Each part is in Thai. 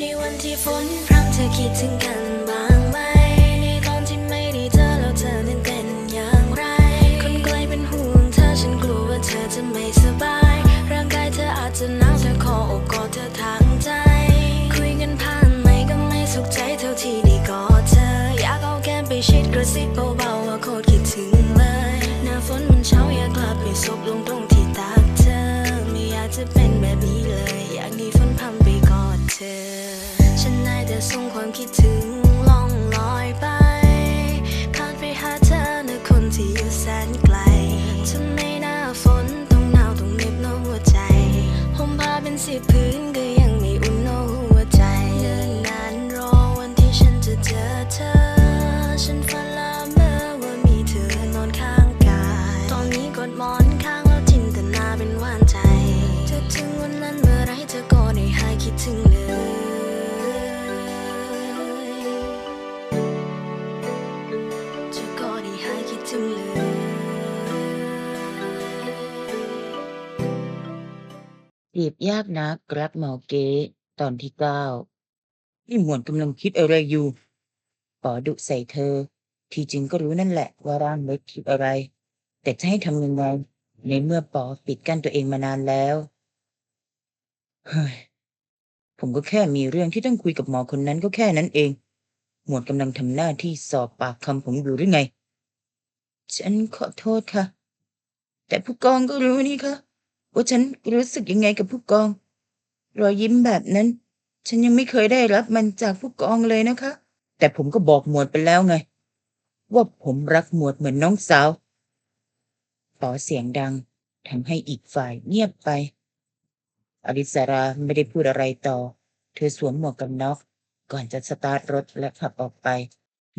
ในวันที่ฝนพรำเธอคิดถึงกันบ้างไหม ในตอนที่ไม่ได้เจอแล้วเธอนั้นเป็นอย่างไร คนไกลเป็นห่วงเธอฉันกลัวว่าเธอจะไม่สบาย ร่างกายเธออาจจะหนาวเธอขอโอบกอดเธอทางใจ คุยกันผ่านไหมก็ไม่สุขใจเท่าที่ได้กอดเธอ อยากเอาแก้มไปชิดกระซิบเบา ยบยากนักรักหมอเก๊ตอนที่เก้านี่หมวนกำลังคิดอะไรอยู่ป๋อดุใส่เธอ ที่จริงก็รู้นั่นแหละว่าร่างเล็กคิดอะไร แต่จะให้ทำยังไงในเมื่อป๋อปิดกั้นตัวเองมานานแล้ว เฮ้ย ผมก็แค่มีเรื่องที่ต้องคุยกับหมอคนนั้นก็แค่นั้นเอง หมวดกำลังทำหน้าที่สอบปากคำผมอยู่หรือไง ฉันขอโทษค่ะ แต่ผู้กองก็รู้นี่ค่ะ ว่าฉันรู้สึกยังไงกับผู้กอง รอยยิ้มแบบนั้น ฉันยังไม่เคยได้รับมันจากผู้กองเลยนะคะ แต่ผมก็บอกหมวดไปแล้วไง ว่าผมรักหมวดเหมือนน้องสาวต่อเสียงดังทำให้อีกฝ่ายเงียบไป อริสาราไม่ได้พูดอะไรต่อ เธอสวมหมวกกันน็อกก่อนจะสตาร์ทรถและขับออกไป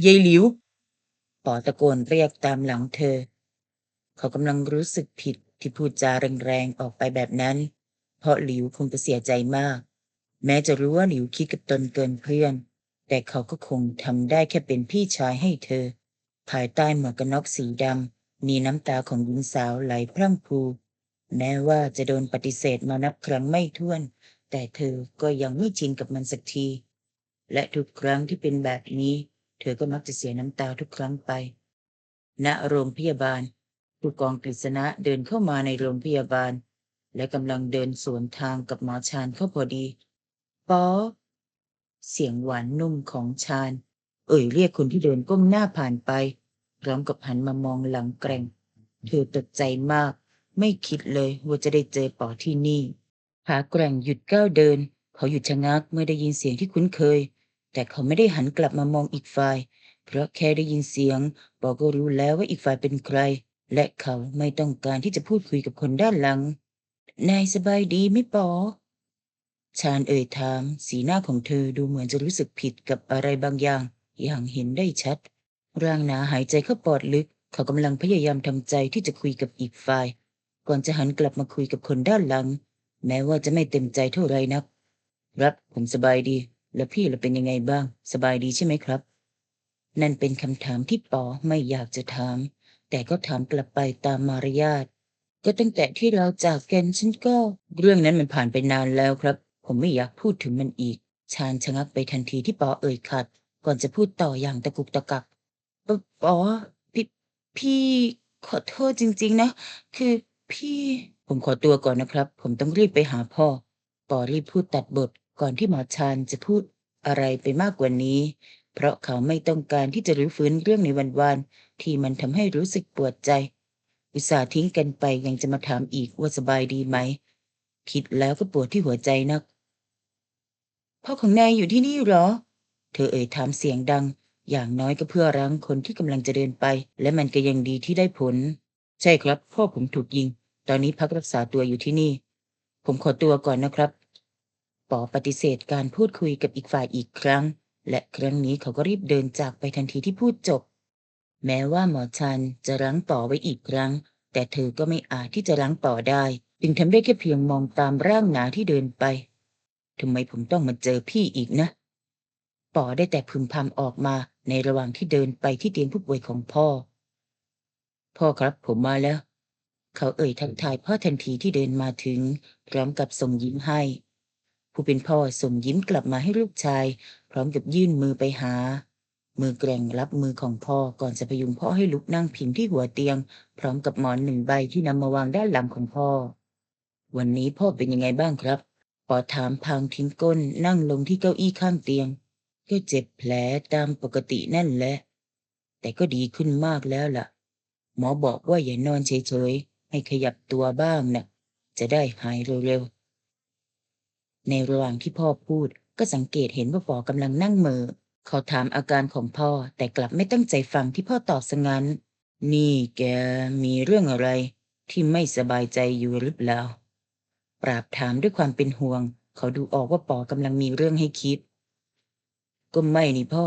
ยายหลิวปอตะโกนเรียกตามหลังเธอ เขากำลังรู้สึกผิด ที่พูดจาแรงๆออกไปแบบนั้น เพราะหลิวคงจะเสียใจมาก แม้จะรู้ว่าหลิวคิดกับตนเกินเพื่อน แต่เขาก็คงทำได้แค่เป็นพี่ชายให้เธอ ภายใต้หมวกกันน็อกสีดำมีน้ำตาของหญิงสาวไหลพรั่งพรูแม้ว่าจะโดนปฏิเสธมานับครั้งไม่ถ้วน แต่เธอก็ยังไม่ชินกับมันสักที และทุกครั้งที่เป็นแบบนี้ เธอก็มักจะเสียน้ำตาทุกครั้งไป ณ โรงพยาบาล ผู้กองกฤษณะเดินเข้ามาในโรงพยาบาล และกำลังเดินสวนทางกับหมอชาญเข้าพอดีปอเสียงหวานนุ่มของชาญเอ่ยเรียกคนที่เดินก้มหน้าผ่านไป พร้อมกับหันมามองหลังแกร่ง เธอตกใจมาก ไม่คิดเลยว่าจะได้เจอปอที่นี่ ขาแกร่งหยุดก้าวเดิน เขาหยุดชะงักเมื่อได้ยินเสียงที่คุ้นเคย แต่เขาไม่ได้หันกลับมามองอีกฝ่าย เพราะแค่ได้ยินเสียงปอก็รู้แล้วว่าอีกฝ่ายเป็นใคร และเขาไม่ต้องการที่จะพูดคุยกับคนด้านหลัง นายสบายดีไหมปอ ชาญเอ่ยถาม สีหน้าของเธอดูเหมือนจะรู้สึกผิดกับอะไรบางอย่าง อย่างเห็นได้ชัด ร่างหนาหายใจเข้าปอดลึก เขากำลังพยายามทำใจที่จะคุยกับอีกฝ่าย ก่อนจะหันกลับมาคุยกับคนด้านหลัง แม้ว่าจะไม่เต็มใจเท่าไรนัก รับผมสบายดี แล้วพี่ล่ะเป็นยังไงบ้าง สบายดีใช่ไหมครับ นั่นเป็นคำถามที่ปอไม่อยากจะถาม แต่ก็ถามกลับไปตามมารยาทก็ตั้งแต่ที่เราจากกันฉันก็เรื่องนั้นมันผ่านไปนานแล้วครับ ผมไม่อยากพูดถึงมันอีก ชาญชะงักไปทันทีที่ปอเอ่ยขัด ก่อนจะพูดต่ออย่างตะกุกตะกักปปอพี่พี่ขอโทษจริง ๆ นะ คือพี่ผมขอตัวก่อนนะครับ ผมต้องรีบไปหาพ่อปอรีบพูดตัดบทก่อนที่หมอชาญจะพูดอะไรไปมากกว่านี้ เพราะเขาไม่ต้องการที่จะรื้อฟื้นเรื่องในวันๆ ที่มันทำให้รู้สึกปวดใจ อุตส่าห์ทิ้งกันไปยังจะมาถามอีกว่าสบายดีไหม คิดแล้วก็ปวดที่หัวใจนัก พ่อของนายอยู่ที่นี่เหรอ เธอเอ่ยถามเสียงดัง อย่างน้อยก็เพื่อรั้งคนที่กำลังจะเดินไป และมันก็ยังดีที่ได้ผล ใช่ครับ พ่อผมถูกยิง ตอนนี้พักรักษาตัวอยู่ที่นี่ ผมขอตัวก่อนนะครับปอปฏิเสธการพูดคุยกับอีกฝ่ายอีกครั้ง และครั้งนี้เขาก็รีบเดินจากไปทันทีที่พูดจบ แม้ว่าหมอชันจะรั้งปอไว้อีกครั้ง แต่เธอก็ไม่อาจที่จะรั้งปอได้ จึงทำได้แค่เพียงมองตามร่างหนาที่เดินไปทำไมผมต้องมาเจอพี่อีกนะปอได้แต่พึมพำออกมาในระหว่างที่เดินไปที่เตียงผู้ป่วยของพ่อ พ่อครับผมมาแล้ว เขาเอ่ยทักทายพ่อทันทีที่เดินมาถึง พร้อมกับส่งยิ้มให้ ผู้เป็นพ่อส่งยิ้มกลับมาให้ลูกชาย พร้อมกับยื่นมือไปหา มือแกร่งรับมือของพ่อก่อนจะพยุงพ่อให้ลุกนั่งพิงที่หัวเตียง พร้อมกับหมอนหนึ่งใบที่นำมาวางด้านหลังของพ่อ วันนี้พ่อเป็นยังไงบ้างครับปอถามพางทิ้งก้นนั่งลงที่เก้าอี้ข้างเตียง ก็เจ็บแผลตามปกตินั่นแหละ แต่ก็ดีขึ้นมากแล้วล่ะ หมอบอกว่าอย่านอนเฉยๆ ให้ขยับตัวบ้างนะจะได้หายเร็วๆ ในระหว่างที่พ่อพูดก็สังเกตเห็นว่าปอกำลังนั่งเหมอ เขาถามอาการของพ่อแต่กลับไม่ตั้งใจฟังที่พ่อตอบซะงั้น นี่แกมีเรื่องอะไรที่ไม่สบายใจอยู่หรือเปล่า ปราบถามด้วยความเป็นห่วง เขาดูออกว่าปอกำลังมีเรื่องให้คิด ก็ไม่นี่พ่อ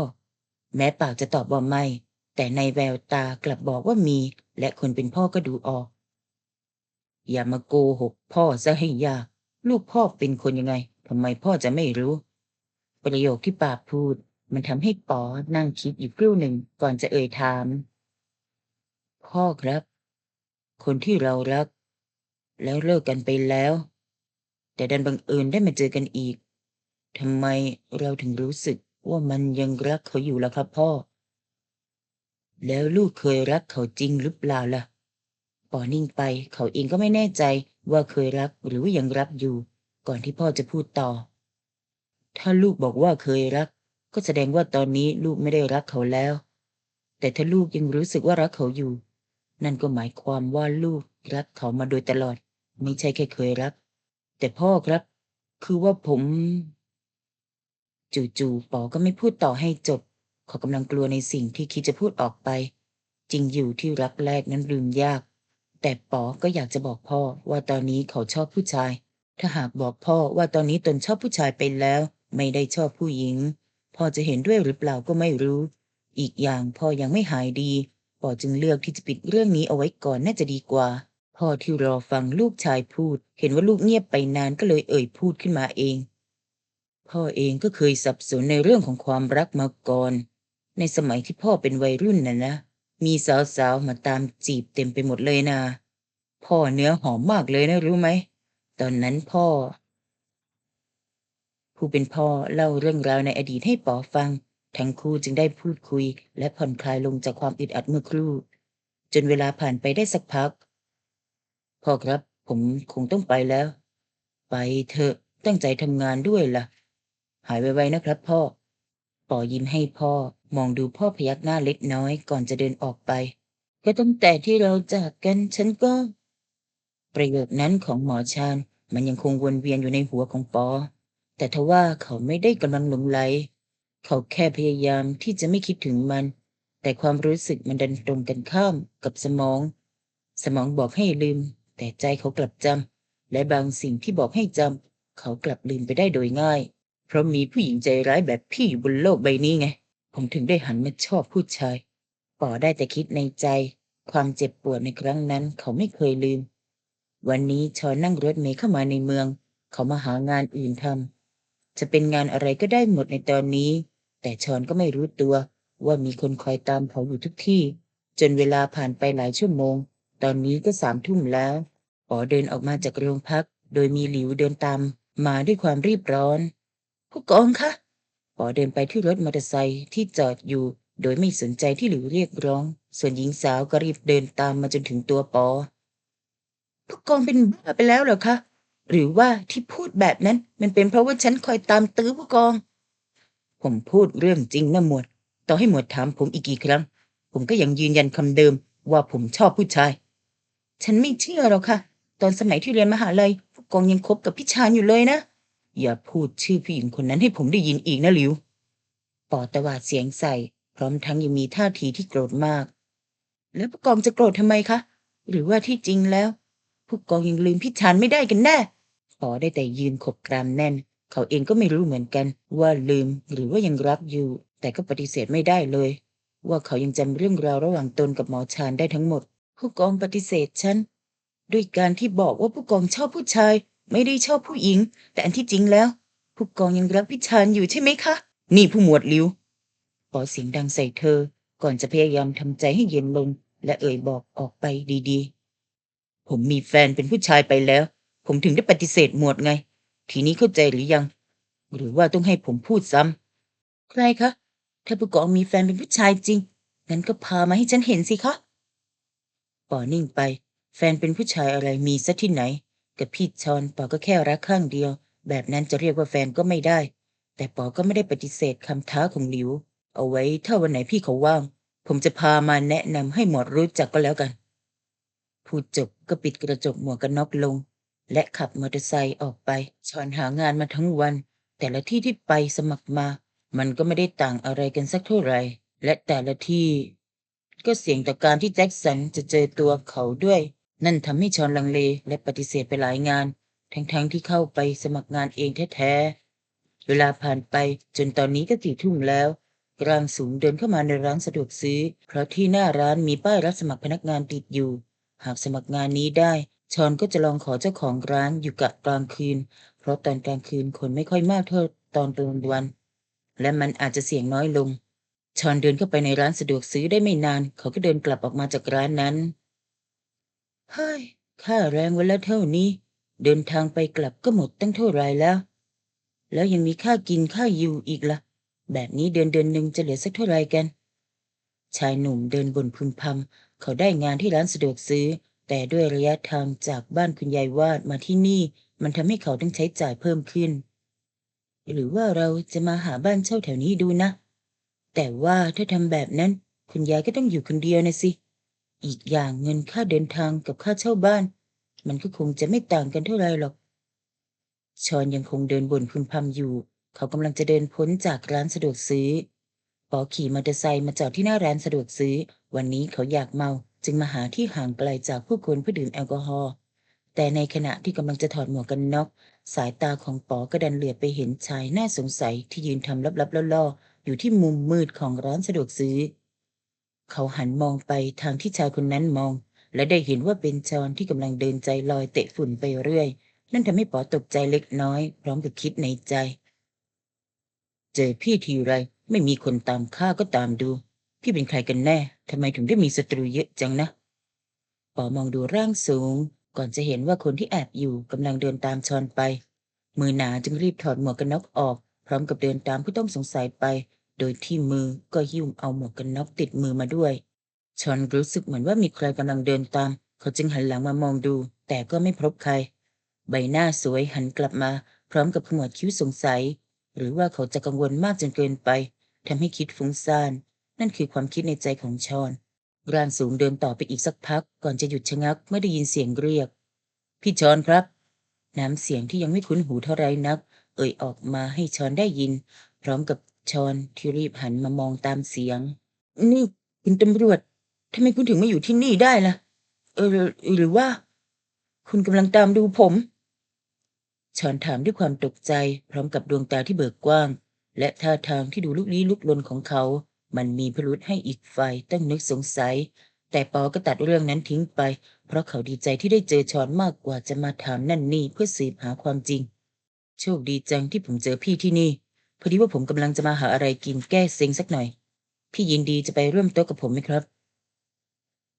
แม้ปากจะตอบว่าไม่ แต่ในแววตากลับบอกว่ามี และคนเป็นพ่อก็ดูออก อย่ามาโกหกพ่อซะให้ยาก ลูกพ่อเป็นคนยังไงทำไมพ่อจะไม่รู้ ประโยคที่ปาพูด มันทำให้ปอนั่งคิดอยู่ครู่หนึ่งก่อนจะเอ่ยถาม พ่อครับ คนที่เรารัก แล้วเลิกกันไปแล้ว แต่ดันบังเอิญได้มาเจอกันอีกทำไมเราถึงรู้สึกว่ามันยังรักเขาอยู่ล่ะครับพ่อ แล้วลูกเคยรักเขาจริงหรือเปล่าล่ะปอนิ่งไปเขาเองก็ไม่แน่ใจว่าเคยรักหรือว่ายังรักอยู่ ก่อนที่พ่อจะพูดต่อ ถ้าลูกบอกว่าเคยรัก ก็แสดงว่าตอนนี้ลูกไม่ได้รักเขาแล้ว แต่ถ้าลูกยังรู้สึกว่ารักเขาอยู่ นั่นก็หมายความว่าลูกรักเขามาโดยตลอด ไม่ใช่แค่เคยรัก แต่พ่อครับ คือว่าผม จู่ๆปอก็ไม่พูดต่อให้จบ เขากำลังกลัวในสิ่งที่คิดจะพูดออกไป จริงอยู่ที่รักแรกนั้นลืมยาก แต่ปอก็อยากจะบอกพ่อว่าตอนนี้เขาชอบผู้ชาย ถ้าหากบอกพ่อว่าตอนนี้ตนชอบผู้ชายไปแล้ว ไม่ได้ชอบผู้หญิง พ่อจะเห็นด้วยหรือเปล่าก็ไม่รู้ อีกอย่างพ่อยังไม่หายดีปอจึงเลือกที่จะปิดเรื่องนี้เอาไว้ก่อนน่าจะดีกว่า พ่อที่รอฟังลูกชายพูด เห็นว่าลูกเงียบไปนานก็เลยเอ่ยพูดขึ้นมาเอง พ่อเองก็เคยสับสนในเรื่องของความรักมาก่อน ในสมัยที่พ่อเป็นวัยรุ่นน่ะนะมีสาวๆมาตามจีบเต็มไปหมดเลยนะ พ่อเนื้อหอมมากเลยนะรู้ไหม ตอนนั้นพ่อ ผู้เป็นพ่อเล่าเรื่องราวในอดีตให้ป๋อฟัง ทั้งคู่จึงได้พูดคุย และผ่อนคลายลงจากความอึดอัดเมื่อครู่ จนเวลาผ่านไปได้สักพัก พ่อครับผมคงต้องไปแล้ว ไปเถอะตั้งใจทำงานด้วยล่ะ หายไวๆนะครับพ่อปอยิ้มให้พ่อมองดูพ่อพยักหน้าเล็กน้อยก่อนจะเดินออกไป ก็ตั้งแต่ที่เราจากกันฉันก็ ประโยคนั้นของหมอชาญมันยังคงวนเวียนอยู่ในหัวของปอ แต่ทว่าเขาไม่ได้กำลังหลงไหล เขาแค่พยายามที่จะไม่คิดถึงมัน แต่ความรู้สึกมันดันตรงกันข้ามกับสมอง สมองบอกให้ลืม แต่ใจเขากลับจำและบางสิ่งที่บอกให้จำเขากลับลืมไปได้โดยง่าย เพราะมีผู้หญิงใจร้ายแบบพี่อยู่บนโลกใบนี้ไง ผมถึงได้หันมาชอบผู้ชายปอได้แต่คิดในใจ ความเจ็บปวดในครั้งนั้น เขาไม่เคยลืม วันนี้ชอนนั่งรถเมล์เข้ามาในเมือง เขามาหางานอื่นทำ จะเป็นงานอะไรก็ได้หมดในตอนนี้ แต่ชอนก็ไม่รู้ตัว ว่ามีคนคอยตามเขาอยู่ทุกที่ จนเวลาผ่านไปหลายชั่วโมง ตอนนี้ก็สามทุ่มแล้วปอเดินออกมาจากโรงพัก โดยมีหลิวเดินตาม มาด้วยความรีบร้อน ผู้กองคะปอเดินไปที่รถมอเตอร์ไซค์ที่จอดอยู่ โดยไม่สนใจที่หลิวเรียกร้อง ส่วนหญิงสาวก็รีบเดินตามมาจนถึงตัวปอผู้กองเป็นบ้าไปแล้วเหรอคะ หรือว่าที่พูดแบบนั้น มันเป็นเพราะว่าฉันคอยตามตื้อผู้กอง ผมพูดเรื่องจริงนะหมวด ต่อให้หมวดถามผมอีกกี่ครั้ง ผมก็ยังยืนยันคำเดิม ว่าผมชอบผู้ชาย ฉันไม่เชื่อหรอกค่ะ ตอนสมัยที่เรียนมหาลัยผู้กองยังคบกับพี่ชานอยู่เลยนะ อย่าพูดชื่อผู้หญิงคนนั้นให้ผมได้ยินอีกนะหลิวปอตวาดเสียงใส่ พร้อมทั้งยังมีท่าทีที่โกรธมาก แล้วผู้กองจะโกรธทำไมคะ หรือว่าที่จริงแล้ว ผู้กองยังลืมพี่ชานไม่ได้กันแน่ ปอได้แต่ยืนขบกรามแน่น เขาเองก็ไม่รู้เหมือนกัน ว่าลืมหรือว่ายังรักอยู่ แต่ก็ปฏิเสธไม่ได้เลย ว่าเขายังจำเรื่องราวระหว่างตนกับหมอชานได้ทั้งหมด ผู้กองปฏิเสธฉันด้วยการที่บอกว่าผู้กองชอบผู้ชาย ไม่ได้ชอบผู้หญิง แต่อันที่จริงแล้ว ผู้กองยังรักพี่ชานอยู่ใช่ไหมคะ นี่ผู้หมวดลิวปอเสียงดังใส่เธอ ก่อนจะพยายามทำใจให้เย็นลง และเอ่ยบอกออกไปดีๆ ผมมีแฟนเป็นผู้ชายไปแล้ว ผมถึงได้ปฏิเสธหมวดไง ทีนี้เข้าใจหรือยัง หรือว่าต้องให้ผมพูดซ้ำใครคะ ถ้าผู้กองมีแฟนเป็นผู้ชายจริง งั้นก็พามาให้ฉันเห็นสิคะปอนิ่งไป แฟนเป็นผู้ชายอะไรมีซะที่ไหน กับพี่ชอนปอก็แค่รักข้างเดียว แบบนั้นจะเรียกว่าแฟนก็ไม่ได้ แต่ปอก็ไม่ได้ปฏิเสธคำท้าของหลิว เอาไว้ถ้าวันไหนพี่เขาว่าง ผมจะพามาแนะนำให้หมวดรู้จักก็แล้วกันพูดจบก็ปิดกระจกหมวกกันน็อกลง และขับมอเตอร์ไซค์ออกไปชอนหางานมาทั้งวัน แต่ละที่ที่ไปสมัครมา มันก็ไม่ได้ต่างอะไรกันสักเท่าไหร่ และแต่ละที่ ก็เสี่ยงต่อการที่แจ็คสันจะเจอตัวเขาด้วย นั่นทำให้ชอนลังเลและปฏิเสธไปหลายงาน ทั้งๆที่เข้าไปสมัครงานเองแท้ๆ เวลาผ่านไปจนตอนนี้ก็สี่ทุ่มแล้วกลางสูงเดินเข้ามาในร้านสะดวกซื้อ เพราะที่หน้าร้านมีป้ายรับสมัครพนักงานติดอยู่ หากสมัครงานนี้ได้ ชอนก็จะลองขอเจ้าของร้านอยู่กะกลางคืน เพราะตอนกลางคืนคนไม่ค่อยมากเท่าตอนกลางวัน และมันอาจจะเสี่ยงน้อยลง ชอนเดินเข้าไปในร้านสะดวกซื้อได้ไม่นาน เขาก็เดินกลับออกมาจากร้านนั้น เฮ้ย ค่าแรงวันละเท่านี้ เดินทางไปกลับก็หมดตั้งเท่าไรแล้ว แล้วยังมีค่ากินค่าอยู่อีกละ่ะ แบบนี้เดือนเดือนหนึ่งจะเหลือสักเท่าไรกัน ชายหนุ่มเดินบนพึมพำเขาได้งานที่ร้านสะดวกซื้อ แต่ด้วยระยะทางจากบ้านคุณยายวาดมาที่นี่ มันทำให้เขาต้องใช้จ่ายเพิ่มขึ้น หรือว่าเราจะมาหาบ้านเช่าแถวนี้ดูนะ แต่ว่าถ้าทำแบบนั้น คุณยายก็ต้องอยู่คนเดียวนะสิ อีกอย่างเงินค่าเดินทางกับค่าเช่าบ้าน มันก็คงจะไม่ต่างกันเท่าไรหรอก ชอนยังคงเดินบนพึมพำอยู่ เขากำลังจะเดินพ้นจากร้านสะดวกซื้อปอขี่มอเตอร์ไซค์มาจอดที่หน้าร้านสะดวกซื้อ วันนี้เขาอยากเมา จึงมาหาที่ห่างไกลจากผู้คนเพื่อดื่มแอลกอฮอล์แต่ในขณะที่กำลังจะถอดหมวกกันน็อกสายตาของปอก็ดันเหลือบไปเห็นชายน่าสงสัยที่ยืนทำลับๆล่อๆอยู่ที่มุมมืดของร้านสะดวกซื้อ เขาหันมองไปทางที่ชายคนนั้นมอง และได้เห็นว่าเป็นจอนที่กำลังเดินใจลอยเตะฝุ่นไปเรื่อย นั่นทำให้ปอตกใจเล็กน้อย พร้อมกับคิดในใจ เจอพี่ทีไรไม่มีคนตามฆ่าก็ตามดู พี่เป็นใครกันแน่ ทำไมถึงได้มีศัตรูเยอะจังนะปอมองดูร่างสูง ก่อนจะเห็นว่าคนที่แอบอยู่กำลังเดินตามชอนไป มือหนาจึงรีบถอดหมวกกันน็อกออก พร้อมกับเดินตามผู้ต้องสงสัยไป โดยที่มือก็หิ้วเอาหมวกกันน็อกติดมือมาด้วยชอนรู้สึกเหมือนว่ามีใครกำลังเดินตาม เขาจึงหันหลังมามองดู แต่ก็ไม่พบใคร ใบหน้าสวยหันกลับมา พร้อมกับขมวดคิ้วสงสัย หรือว่าเขาจะกังวลมากจนเกินไปทำให้คิดฟุ้งซ่าน นั่นคือความคิดในใจของชอน ร่างสูงเดินต่อไปอีกสักพัก ก่อนจะหยุดชะงักเมื่อได้ยินเสียงเรียก พี่ชอนครับ น้ำเสียงที่ยังไม่คุ้นหูเท่าไรนัก เอ่ยออกมาให้ชอนได้ยิน พร้อมกับชอนที่รีบหันมามองตามเสียง นี่คุณตำรวจทำไมคุณถึงมาอยู่ที่นี่ได้ล่ะ เออหรือว่า คุณกำลังตามดูผมชอนถามด้วยความตกใจ พร้อมกับดวงตาที่เบิกกว้าง และท่าทางที่ดูลุกลี้ลุกลนของเขา มันมีพิรุษให้อีกฝ่ายต้องนึกสงสัย แต่ปอก็ตัดเรื่องนั้นทิ้งไป เพราะเขาดีใจที่ได้เจอชอนมากกว่าจะมาถามนั่นนี่เพื่อสืบหาความจริง โชคดีจังที่ผมเจอพี่ที่นี่พอดีว่าผมกำลังจะมาหาอะไรกินแก้เซ็งสักหน่อย พี่ยินดีจะไปร่วมโต๊ะกับผมไหมครับ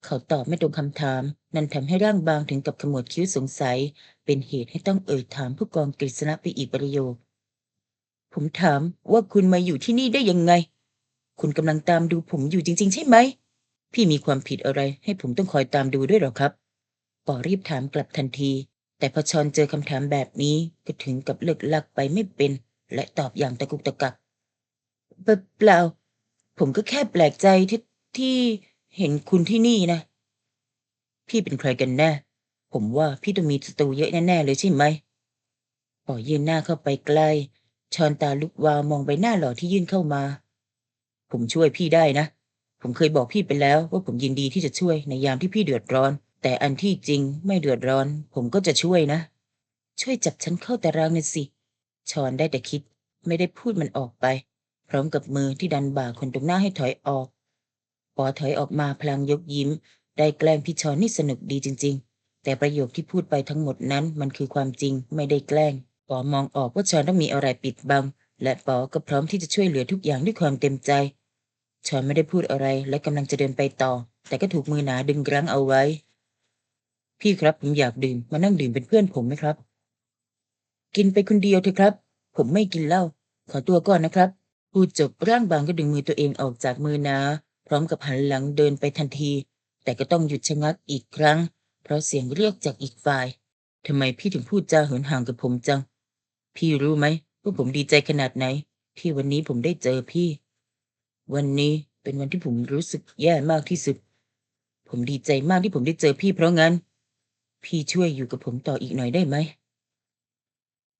เขาตอบไม่ตรงคำถาม นั่นทำให้ร่างบางถึงกับขมวดคิ้วสงสัย เป็นเหตุให้ต้องเอ่ยถามผู้กองกฤษณะไปอีกประโยคผมถามว่าคุณมาอยู่ที่นี่ได้ยังไง คุณกำลังตามดูผมอยู่จริง ๆ ใช่ไหม พี่มีความผิดอะไรให้ผมต้องคอยตามดูด้วยหรอครับ ปอรีบถามกลับทันที แต่พอชอนเจอคำถามแบบนี้ก็ถึงกับเลิกลักไปไม่เป็น และตอบอย่างตะกุกตะกักเปล่า ผมก็แค่แปลกใจที่ที่เห็นคุณที่นี่นะ พี่เป็นใครกันแน่ ผมว่าพี่ต้องมีศัตรูเยอะแน่ๆเลยใช่ไหมปอยืนหน้าเข้าไปใกล้ชอนตาลุกวาวมองไปหน้าหล่อที่ยื่นเข้ามา ผมช่วยพี่ได้นะ ผมเคยบอกพี่ไปแล้วว่าผมยินดีที่จะช่วยในยามที่พี่เดือดร้อน แต่อันที่จริงไม่เดือดร้อน ผมก็จะช่วยนะ ช่วยจับฉันเข้าตารางน่อยสิชอนได้แต่คิด ไม่ได้พูดมันออกไป พร้อมกับมือที่ดันบ่าคนตรงหน้าให้ถอยออกปอถอยออกมาพลางยกยิ้ม ได้แกล้งพี่ชอนนี่สนุกดีจริง ๆ แต่ประโยคที่พูดไปทั้งหมดนั้นมันคือความจริงไม่ได้แกล้งปอมองออกว่าชอนต้องมีอะไรปิดบัง และปอก็พร้อมที่จะช่วยเหลือทุกอย่างด้วยความเต็มใจ ชอนไม่ได้พูดอะไรและกำลังจะเดินไปต่อ แต่ก็ถูกมือหนาดึงรั้งเอาไว้ พี่ครับผมอยากดื่มมานั่งดื่มเป็นเพื่อนผมไหมครับ กินไปคนเดียวเถอะครับ ผมไม่กินเหล้าขอตัวก่อนนะครับพูดจบร่างบางก็ดึงมือตัวเองออกจากมือนา พร้อมกับหันหลังเดินไปทันที แต่ก็ต้องหยุดชะงักอีกครั้ง เพราะเสียงเรียกจากอีกฝ่ายทำไมพี่ถึงพูดจาเหินห่างกับผมจัง พี่รู้ไหมว่าผมดีใจขนาดไหน ที่วันนี้ผมได้เจอพี่ วันนี้เป็นวันที่ผมรู้สึกแย่มากที่สุด ผมดีใจมากที่ผมได้เจอพี่เพราะงั้น พี่ช่วยอยู่กับผมต่ออีกหน่อยได้ไหม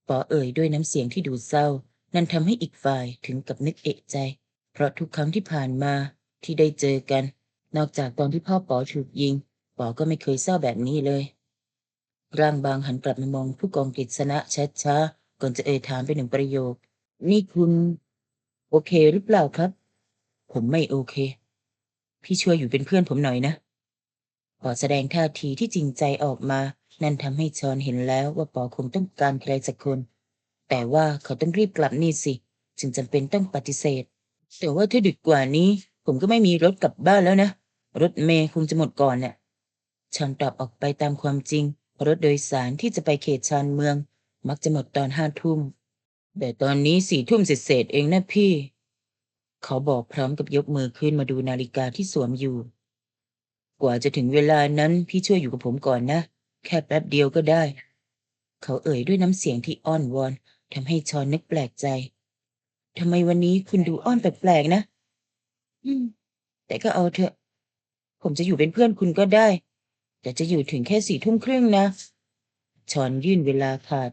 ปอเอ่ยด้วยน้ำเสียงที่ดูเศร้า นั่นทำให้อีกฝ่ายถึงกับนึกเอะใจ เพราะทุกครั้งที่ผ่านมาที่ได้เจอกัน นอกจากตอนที่พ่อปอถูกยิงปอก็ไม่เคยเศร้าแบบนี้เลย ร่างบางหันกลับมามองผู้กองกฤษณะช้าๆก่อนจะเอ่ยถามไปหนึ่งประโยค นี่คุณ โอเคหรือเปล่าครับ ผมไม่โอเค พี่ช่วยอยู่เป็นเพื่อนผมหน่อยนะปอแสดงท่าทีที่จริงใจออกมา นั่นทำให้ชอนเห็นแล้วว่าปอคงต้องการใครสักคน แต่ว่าเขาต้องรีบกลับนี่สิ จึงจำเป็นต้องปฏิเสธ แต่ว่าถ้าดึกกว่านี้ ผมก็ไม่มีรถกลับบ้านแล้วนะ รถเมย์คงจะหมดก่อนเนี่ยชอนตอบออกไปตามความจริง รถโดยสารที่จะไปเขตชานเมือง มักจะหมดตอนห้าทุ่มแต่ตอนนี้สี่ทุ่มเศษเองนะพี่ เขาบอกพร้อมกับยกมือขึ้นมาดูนาฬิกาที่สวมอยู่ กว่าจะถึงเวลานั้นพี่ช่วยอยู่กับผมก่อนนะ แค่แป๊บเดียวก็ได้ เขาเอ่ยด้วยน้ำเสียงที่อ้อนวอนทำให้ชอนนึกแปลกใจทำไมวันนี้คุณดูอ้อนแปลกๆนะ อืม แต่ก็เอาเถอะ ผมจะอยู่เป็นเพื่อนคุณก็ได้ แต่จะอยู่ถึงแค่สี่ทุ่มครึ่งนะชอนยื่นเวลาขาด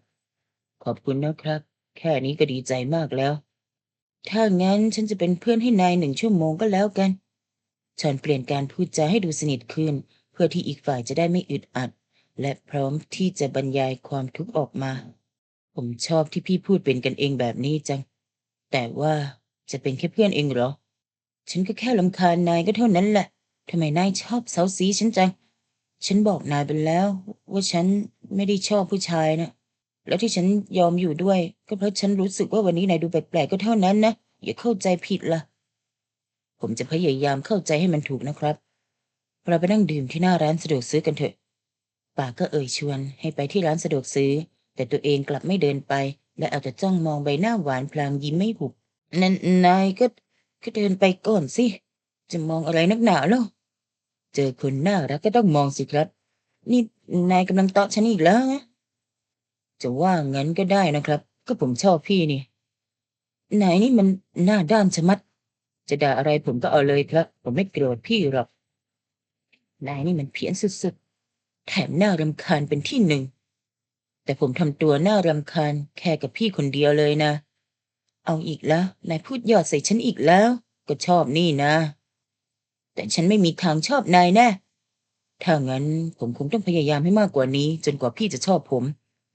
ขอบคุณนะครับ แค่นี้ก็ดีใจมากแล้ว ถ้างั้นฉันจะเป็นเพื่อนให้นายหนึ่งชั่วโมงก็แล้วกัน ชอนเปลี่ยนการพูดจาให้ดูสนิทขึ้น เพื่อที่อีกฝ่ายจะได้ไม่อึดอัด และพร้อมที่จะบรรยายความทุกข์ออกมา ผมชอบที่พี่พูดเป็นกันเองแบบนี้จัง แต่ว่าจะเป็นแค่เพื่อนเองเหรอ ฉันก็แค่ลำคาญนายก็เท่านั้นแหละทำไมนายชอบเซาซีฉันจัง ฉันบอกนายไปแล้ว ว่าฉันไม่ได้ชอบผู้ชายนะ แล้วที่ฉันยอมอยู่ด้วย ก็เพราะฉันรู้สึกว่าวันนี้นายดูแปลกๆก็เท่านั้นนะอย่าเข้าใจผิดล่ะ ผมจะพยายามเข้าใจให้มันถูกนะครับ เราไปนั่งดื่มที่หน้าร้านสะดวกซื้อกันเถอะป่าก็เอ่ยชวนให้ไปที่ร้านสะดวกซื้อ แต่ตัวเองกลับไม่เดินไป และเอาแต่จ้องมองใบหน้าหวานพลางยิ้มไม่หุบนั่นนายก็ก็เดินไปก่อนสิ จะมองอะไรนักหนาแล้วเจอคนน่ารักก็ต้องมองสิครับ นี่นายกำลังเตาะฉันอีกแล้วนะ จะว่างั้นก็ได้นะครับ ก็ผมชอบพี่นี่นายนี่มันหน้าด้านชะมัด จะด่าอะไรผมก็เอาเลยครับ ผมไม่โกรธพี่หรอกนายนี่มันเพี้ยนสุดๆ แถมน่ารำคาญเป็นที่หนึ่ง แต่ผมทำตัวน่ารำคาญแค่กับพี่คนเดียวเลยนะ เอาอีกแล้ว นายพูดยอดใส่ฉันอีกแล้ว ก็ชอบนี่นะ แต่ฉันไม่มีทางชอบนายแน่ถ้างั้นผมคงต้องพยายามให้มากกว่านี้ จนกว่าพี่จะชอบผม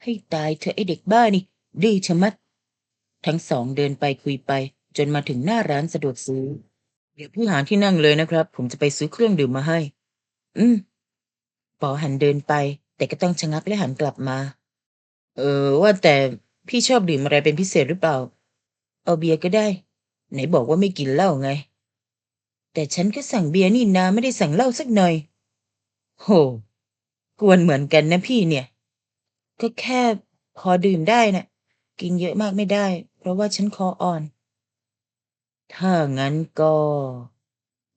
ให้ตายเธอะไอเด็กบ้านี่ดื้อชะมัด ทั้งสองเดินไปคุยไป จนมาถึงหน้าร้านสะดวกซื้อ เดี๋ยวพี่หาที่นั่งเลยนะครับ ผมจะไปซื้อเครื่องดื่มมาให้ อืมปอหันเดินไป แต่ก็ต้องชะงักและหันกลับมา เออ ว่าแต่พี่ชอบดื่มอะไรเป็นพิเศษหรือเปล่า เอาเบียร์ก็ได้ ไหนบอกว่าไม่กินเหล้าไง แต่ฉันก็สั่งเบียร์นี่นาไม่ได้สั่งเหล้าสักหน่อย โห กวนเหมือนกันนะพี่เนี่ย ก็แค่พอดื่มได้นะ่ะ กินเยอะมากไม่ได้ เพราะว่าฉันคออ่อน ถ้างั้นก็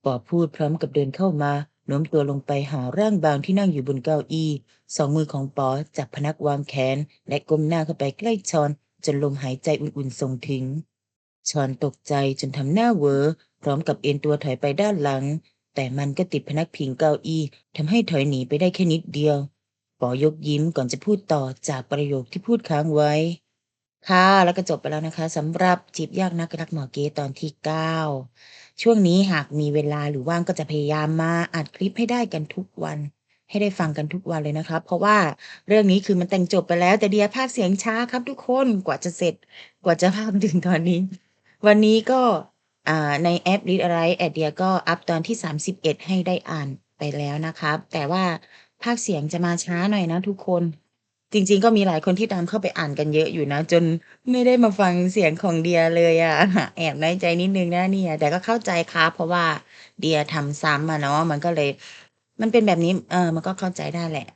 ปอพูดพร้อมกับเดินเข้ามาโน้มตัวลงไปหาร่างบางที่นั่งอยู่บนเก้าอี้ สองมือของปอจับพนักวางแขน และก้มหน้าเข้าไปใกล้ชอนจนลมหายใจอุ่นๆส่งถึงชอนตกใจจนทำหน้าเวอพร้อมกับเอ็นตัวถอยไปด้านหลัง แต่มันก็ติดพนักพิงเก้าอี้ทำให้ถอยหนีไปได้แค่นิดเดียว ปอยกยิ้มก่อนจะพูดต่อจากประโยคที่พูดค้างไว้ ค่ะ แล้วก็จบไปแล้วนะคะสำหรับจีบยากนักรักหมอเกตอนที่ 9 ช่วงนี้หากมีเวลาหรือว่างก็จะพยายามมาอัดคลิปให้ได้กันทุกวัน ให้ได้ฟังกันทุกวันเลยนะครับ เพราะว่าเรื่องนี้คือมันแต่งจบไปแล้ว แต่เดียภาคเสียงช้าครับทุกคนกว่าจะเสร็จ กว่าจะภาคถึงตอนนี้ วันนี้ก็ในแอป Read อะไรแอดเดียก็อัพตอนที่ 31 ให้ได้อ่านไปแล้วนะครับ แต่ว่าาคเสียงจะมาช้าหน่อยนะทุกคน จริง ๆ ก็มีหลายคนที่ตามเข้าไปอ่านกันเยอะอยู่นะ จนไม่ได้มาฟังเสียงของเดียเลยอะแอบน้อยใจนิดนึงนะเนี่ยแต่ก็เข้าใจครับเพราะว่าเดียทำซ้ำอะเนาะมันก็เลย มันเป็นแบบนี้ เออ มันก็เข้าใจได้แหละ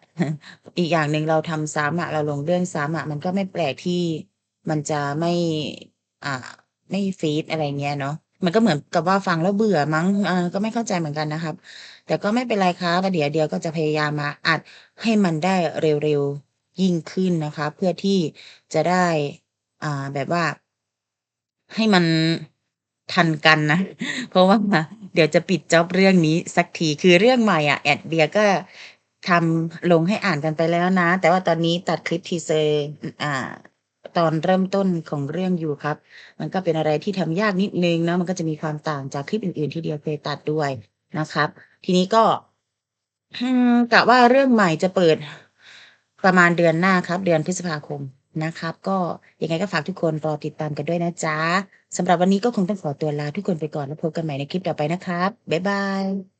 อีกอย่างหนึ่งเราทำซ้ำอะเราลงเรื่องซ้ำอะมันก็ไม่แปลกที่มันจะไม่ อ่า ไม่ฟีดอะไรเงี้ยเนาะมันก็เหมือนกับว่าฟังแล้วเบื่อมั้งเออก็ไม่เข้าใจเหมือนกันนะครับ แต่ก็ไม่เป็นไรครับก็เดี๋ยวเดียวก็จะพยายามมาอัดให้มันได้เร็วๆยิ่งขึ้นนะคะ เพื่อที่จะได้อ่าแบบว่า ให้มันทันกันนะ เพราะว่าเดี๋ยวจะปิดจ็อบเรื่องนี้สักทีคือเรื่องใหม่อะแอดเดียก็ทำลงให้อ่านกันไปแล้วนะ แต่ว่าตอนนี้ตัดคลิป teaser ออ่า ตอนเริ่มต้นของเรื่องอยู่ครับ มันก็เป็นอะไรที่ทำยากนิดนึงเนาะมันก็จะมีความต่างจากคลิปอื่นๆที่เดียเคยตัดด้วย นะครับ ทีนี้ก็กะว่าเรื่องใหม่จะเปิดประมาณเดือนหน้าครับ เดือนพฤษภาคมนะครับ ก็ยังไงก็ฝากทุกคนรอติดตามกันด้วยนะจ๊ะสำหรับวันนี้ก็คงต้องขอตัวลาทุกคนไปก่อนแล้วพบกันใหม่ในคลิปต่อไปนะครับ บ๊ายบาย